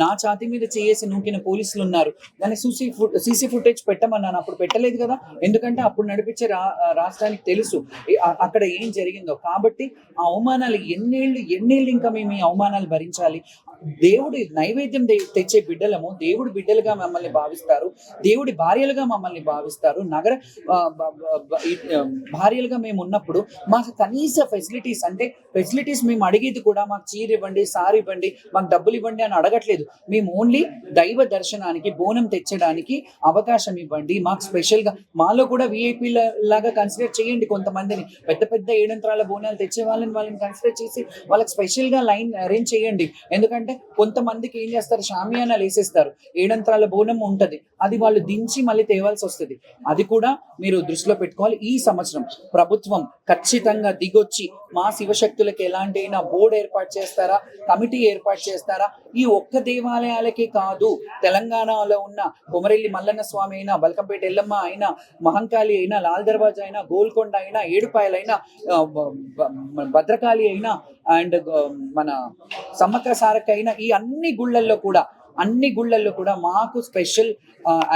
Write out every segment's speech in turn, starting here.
నా ఛాతి మీద చేసి నూకిన పోలీసులు ఉన్నారు. దాన్ని సీసీ సీసీ ఫుటేజ్ పెట్టమన్నాను. అప్పుడు పెట్టలేదు కదా. ఎందుకంటే అప్పుడు నడిపించే రా రాష్ట్రానికి తెలుసు. అక్కడ ఏం జరిగిందో. కాబట్టి ఆ అవమానాలు ఎన్నేళ్ళు ఎన్నేళ్ళు ఇంకా మేము ఈ అవమానాలు భరించాలి. దేవుడి నైవేద్యం తెచ్చే బిడ్డలము దేవుడి బిడ్డలుగా మమ్మల్ని భావిస్తారు దేవుడి భార్యలుగా మమ్మల్ని భావిస్తారు. నగర భార్యలుగా మేము ఉన్నప్పుడు మాకు కనీస ఫెసిలిటీస్ అంటే ఫెసిలిటీస్ మేము అడిగేది కూడా మాకు చీర ఇవ్వండి సార్ ఇవ్వండి మాకు డబ్బులు ఇవ్వండి అని అడగట్లేదు. మేము ఓన్లీ దైవ దర్శనానికి బోనం తెచ్చడానికి అవకాశం ఇవ్వండి. మాకు స్పెషల్గా మాలో కూడా విఐపీ లాగా కన్సిడర్ చేయండి కొంతమందిని. పెద్ద పెద్ద ఏడంత్రాల బోనాలు తెచ్చే వాళ్ళని వాళ్ళని కన్సిడర్ చేసి వాళ్ళకి స్పెషల్గా లైన్ అరేంజ్ చేయండి. ఎందుకంటే కొంతమందికి ఏం చేస్తారు? షామియానాలు వేసేస్తారు. ఏడంతరాల బోనం ఉంటది. అది వాళ్ళు దించి మళ్ళీ తేవాల్సి వస్తుంది. అది కూడా మీరు దృష్టిలో పెట్టుకోవాలి. ఈ సంవత్సరం ప్రభుత్వం ఖచ్చితంగా దిగొచ్చి మా శివశక్తులకు ఎలాంటి అయినా బోర్డు ఏర్పాటు చేస్తారా? కమిటీ ఏర్పాటు చేస్తారా? ఈ ఒక్క దేవాలయాలకే కాదు తెలంగాణలో ఉన్న కొమరెల్లి మల్లన్న స్వామి అయినా బల్కంపేట ఎల్లమ్మ అయినా మహంకాళి అయినా లాల్ దర్వాజా అయినా గోల్కొండ అయినా ఏడుపాయలైనా భద్రకాళి అయినా అండ్ మన సమ్మక్క సారక్క అయినా ఈ అన్ని గుళ్ళల్లో కూడా అన్ని గుళ్ళల్లో కూడా మాకు స్పెషల్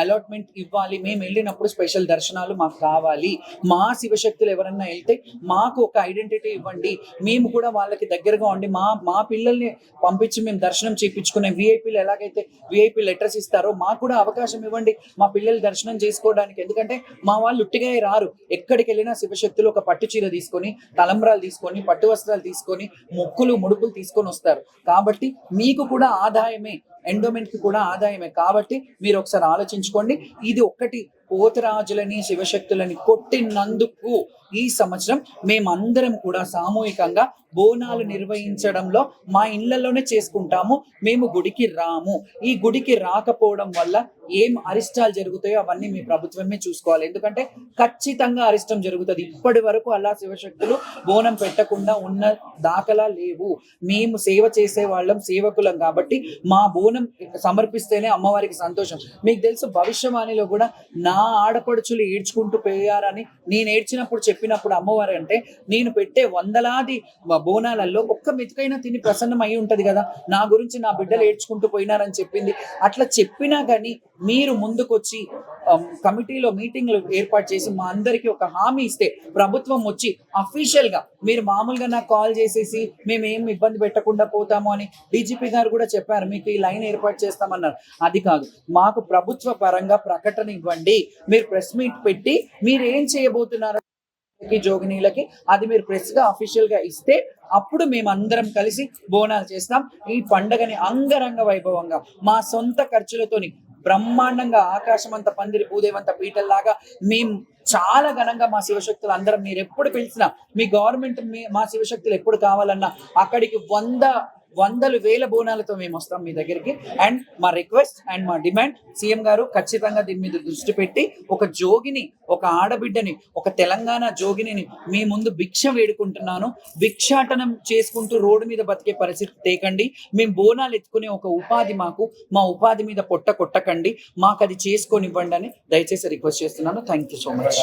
అలాట్మెంట్ ఇవ్వాలి. మేము వెళ్ళినప్పుడు స్పెషల్ దర్శనాలు మాకు కావాలి. మా శివశక్తులు ఎవరన్నా వెళ్తే మాకు ఒక ఐడెంటిటీ ఇవ్వండి. మేము కూడా వాళ్ళకి దగ్గరగా ఉండి మా మా పిల్లల్ని పంపించి మేము దర్శనం చేయించుకునే విఐపీలు ఎలాగైతే విఐపీ లెటర్స్ ఇస్తారో మాకు కూడా అవకాశం ఇవ్వండి. మా పిల్లలు దర్శనం చేసుకోవడానికి. ఎందుకంటే మా వాళ్ళు ఉట్టిగా రారు. ఎక్కడికి వెళ్ళినా శివశక్తులు ఒక పట్టు చీర తీసుకొని తలంబ్రాలు తీసుకొని పట్టు వస్త్రాలు తీసుకొని మొక్కులు ముడుపులు తీసుకొని వస్తారు. కాబట్టి మీకు కూడా ఆదాయమే. ఎండోమెంట్కి కూడా ఆదాయమే. కాబట్టి మీరు ఒకసారి ఆలోచించుకోండి. ఇది ఒక్కటి పోతరాజులని శివశక్తులని కొట్టినందుకు ఈ సంవత్సరం మేమందరం కూడా సామూహికంగా బోనాలు నిర్వహించడంలో మా ఇళ్ళలోనే చేసుకుంటాము మేము గుడికి రాము. ఈ గుడికి రాకపోవడం వల్ల ఏం అరిష్టాలు జరుగుతాయో అవన్నీ మీ ప్రభుత్వమే చూసుకోవాలి. ఎందుకంటే ఖచ్చితంగా అరిష్టం జరుగుతుంది. ఇప్పటి వరకు అలా శివశక్తులు బోనం పెట్టకుండా ఉన్న దాఖలా లేవు. మేము సేవ చేసే వాళ్ళం సేవకులం కాబట్టి మా బోనం సమర్పిస్తేనే అమ్మవారికి సంతోషం. మీకు తెలుసు భవిష్యవాణిలో కూడా నా ఆడపడుచులు ఏడ్చుకుంటూ పోయారని నేను ఏడ్చినప్పుడు చెప్పినప్పుడు అమ్మవారు అంటే నేను పెట్టే వందలాది బోనాలలో ఒక్క మెతుకైనా తిని ప్రసన్నం అయి ఉంటది కదా. నా గురించి నా బిడ్డలు ఏడ్చుకుంటూ పోయినారని చెప్పింది. అట్లా చెప్పినా కానీ మీరు ముందుకొచ్చి Um, కమిటీలో మీటింగ్లు ఏర్పాటు చేసి మా అందరికీ ఒక హామీ ఇస్తే ప్రభుత్వం వచ్చి అఫీషియల్గా మీరు మామూలుగా నాకు కాల్ చేసేసి మేము ఏం ఇబ్బంది పెట్టకుండా పోతాము అని డీజీపీ గారు కూడా చెప్పారు. మీకు ఈ లైన్ ఏర్పాటు చేస్తామన్నారు. అది కాదు. మాకు ప్రభుత్వ పరంగా ప్రకటన ఇవ్వండి. మీరు ప్రెస్ మీట్ పెట్టి మీరు ఏం చేయబోతున్నారు జోగినీలకి అది మీరు ప్రెస్గా అఫీషియల్గా ఇస్తే అప్పుడు మేము అందరం కలిసి బోనాలు చేస్తాం. ఈ పండగని అంగరంగ వైభవంగా మా సొంత ఖర్చులతోని బ్రహ్మాండంగా ఆకాశం అంత పందిరి భూదేవంత పీటల్లాగా మేము చాలా ఘనంగా మా శివశక్తులు అందరం మీరు ఎప్పుడు పిలిచినా మీ గవర్నమెంట్ మీ- మా శివశక్తులు ఎప్పుడు కావాలన్నా అక్కడికి వంద వందలు వేల బోనాలతో మేము వస్తాం మీ దగ్గరికి. అండ్ మా రిక్వెస్ట్ అండ్ మా డిమాండ్ సీఎం గారు ఖచ్చితంగా దీని మీద దృష్టి పెట్టి ఒక జోగిని ఒక ఆడబిడ్డని ఒక తెలంగాణ జోగిని మీ ముందు భిక్ష వేడుకుంటున్నాను. భిక్షాటనం చేసుకుంటూ రోడ్డు మీద బతికే పరిస్థితి తేకండి. మేము బోనాలు ఎత్తుకునే ఒక ఉపాధి మాకు. మా ఉపాధి మీద పొట్ట కొట్టకండి. మాకు అది చేసుకొని ఇవ్వండి అని దయచేసి రిక్వెస్ట్ చేస్తున్నాను. Thank you so much